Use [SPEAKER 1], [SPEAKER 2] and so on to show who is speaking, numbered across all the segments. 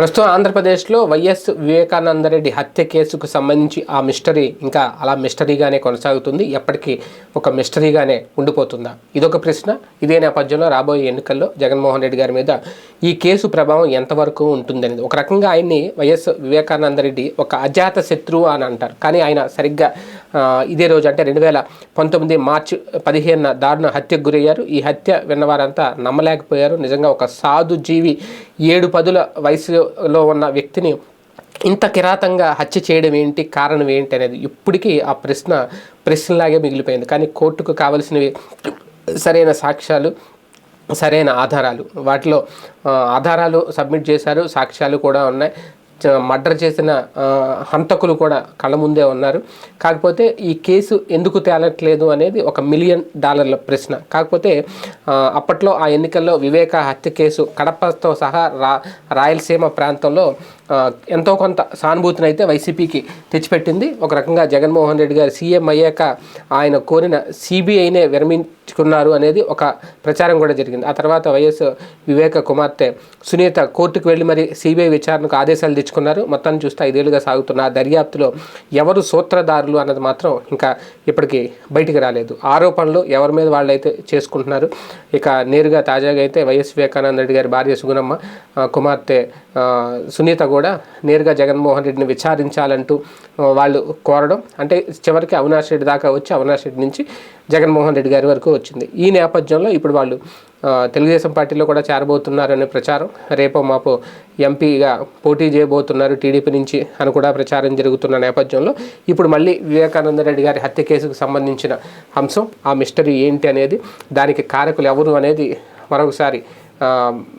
[SPEAKER 1] ప్రస్తుతం ఆంధ్రప్రదేశ్లో వైఎస్ వివేకానందరెడ్డి హత్య కేసుకు సంబంధించి ఆ మిస్టరీ ఇంకా అలా మిస్టరీగానే కొనసాగుతుంది. ఎప్పటికీ ఒక మిస్టరీగానే ఉండిపోతుందా? ఇదొక ప్రశ్న. ఇదే నేపథ్యంలో రాబోయే ఎన్నికల్లో జగన్మోహన్ రెడ్డి గారి మీద ఈ కేసు ప్రభావం ఎంతవరకు ఉంటుందనేది. ఒక రకంగా ఆయన్ని వైఎస్ వివేకానందరెడ్డి ఒక అజాత శత్రువు అని అంటారు. కానీ ఆయన సరిగ్గా ఇదే రోజు అంటే రెండు వేల పంతొమ్మిది మార్చి పదిహేనున దారుణ హత్యకు గురయ్యారు. ఈ హత్య విన్నవారంతా నమ్మలేకపోయారు. నిజంగా ఒక సాధు జీవి ఏడు పదుల వయసులో ఉన్న వ్యక్తిని ఇంత కిరాతంగా హత్య చేయడం ఏంటి? కారణం ఏంటి అనేది ఇప్పటికీ ఆ ప్రశ్న ప్రశ్నలాగే మిగిలిపోయింది. కానీ కోర్టుకు కావలసినవి సరైన సాక్ష్యాలు సరైన ఆధారాలు. వాటిలో ఆధారాలు సబ్మిట్ చేశారు. సాక్ష్యాలు కూడా ఉన్నాయి. మర్డర్ చేసిన హంతకులు కూడా కళ్ళ ముందే ఉన్నారు. కాకపోతే ఈ కేసు ఎందుకు తేలట్లేదు అనేది ఒక మిలియన్ డాలర్ల ప్రశ్న. కాకపోతే అప్పట్లో ఆ ఎన్నికల్లో వివేక హత్య కేసు కడపతో సహా రా రాయలసీమ ప్రాంతంలో ఎంతో కొంత సానుభూతిని అయితే వైసీపీకి తెచ్చిపెట్టింది. ఒక రకంగా జగన్మోహన్ రెడ్డి గారు సీఎం అయ్యాక ఆయన కోరిన సిబిఐనే విరమించుకున్నారు అనేది ఒక ప్రచారం కూడా జరిగింది. ఆ తర్వాత వైఎస్ వివేక కుమార్తె సునీత కోర్టుకు వెళ్ళి మరి సిబిఐ విచారణకు ఆదేశాలు తెచ్చుకున్నారు. మొత్తాన్ని చూస్తే ఐదేళ్ళుగా సాగుతున్న ఆ దర్యాప్తులో ఎవరు సూత్రధారులు అన్నది మాత్రం ఇంకా ఇప్పటికీ బయటికి రాలేదు. ఆరోపణలు ఎవరి మీద వాళ్ళు అయితే చేసుకుంటున్నారు. ఇక నేరుగా తాజాగా అయితే వైఎస్ వివేకానంద రెడ్డి గారి భార్య సుగుణమ్మ కుమార్తె సునీత కూడా కూడా నేరుగా జగన్మోహన్ రెడ్డిని విచారించాలంటూ వాళ్ళు కోరడం. అంటే చివరికి అవినాష్ రెడ్డి దాకా వచ్చి అవినాష్ రెడ్డి నుంచి జగన్మోహన్ రెడ్డి గారి వరకు వచ్చింది. ఈ నేపథ్యంలో ఇప్పుడు వాళ్ళు తెలుగుదేశం పార్టీలో కూడా చేరబోతున్నారనే ప్రచారం. రేపో మాపో ఎంపీగా పోటీ చేయబోతున్నారు టీడీపీ నుంచి అని కూడా ప్రచారం జరుగుతున్న నేపథ్యంలో ఇప్పుడు మళ్ళీ వివేకానంద రెడ్డి గారి హత్య కేసుకు సంబంధించిన అంశం ఆ మిస్టరీ ఏంటి అనేది దానికి కారకులు ఎవరు అనేది మరొకసారి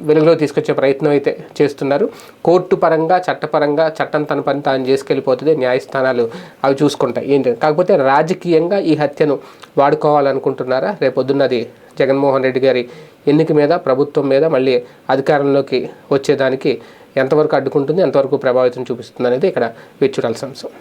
[SPEAKER 1] వెలుగులో తీసుకొచ్చే ప్రయత్నం అయితే చేస్తున్నారు. కోర్టు పరంగా చట్టపరంగా చట్టం తన పని తాను చేసుకెళ్ళిపోతుంది న్యాయస్థానాలు అవి చూసుకుంటాయి. ఏంటి? కాకపోతే రాజకీయంగా ఈ హత్యను వాడుకోవాలనుకుంటున్నారా? రేపొద్దున్నది జగన్మోహన్ రెడ్డి గారి ఎన్నిక మీద ప్రభుత్వం మీద మళ్ళీ అధికారంలోకి వచ్చేదానికి ఎంతవరకు అడ్డుకుంటుంది ఎంతవరకు ప్రభావితం చూపిస్తుంది అనేది ఇక్కడ వేచి చూడాల్సిన అంశం.